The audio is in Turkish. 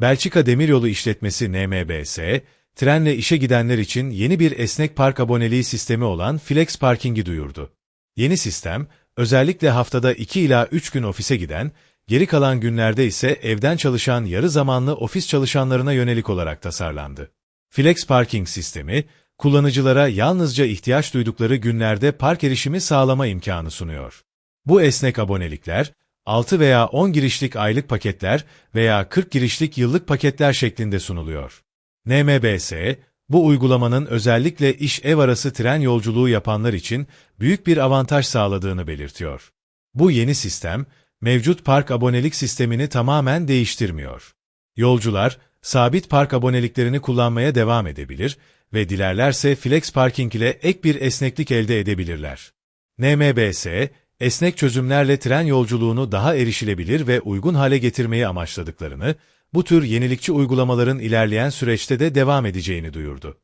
Belçika Demiryolu İşletmesi NMBS, trenle işe gidenler için yeni bir esnek park aboneliği sistemi olan Flex Parking'i duyurdu. Yeni sistem, özellikle haftada 2 ila 3 gün ofise giden, geri kalan günlerde ise evden çalışan yarı zamanlı ofis çalışanlarına yönelik olarak tasarlandı. Flex Parking sistemi, kullanıcılara yalnızca ihtiyaç duydukları günlerde park erişimi sağlama imkanı sunuyor. Bu esnek abonelikler, 6 veya 10 girişlik aylık paketler veya 40 girişlik yıllık paketler şeklinde sunuluyor. NMBS, bu uygulamanın özellikle iş-ev arası tren yolculuğu yapanlar için büyük bir avantaj sağladığını belirtiyor. Bu yeni sistem, mevcut park abonelik sistemini tamamen değiştirmiyor. Yolcular, sabit park aboneliklerini kullanmaya devam edebilir ve dilerlerse Flex Parking ile ek bir esneklik elde edebilirler. NMBS, esnek çözümlerle tren yolculuğunu daha erişilebilir ve uygun hale getirmeyi amaçladıklarını, bu tür yenilikçi uygulamaların ilerleyen süreçte de devam edeceğini duyurdu.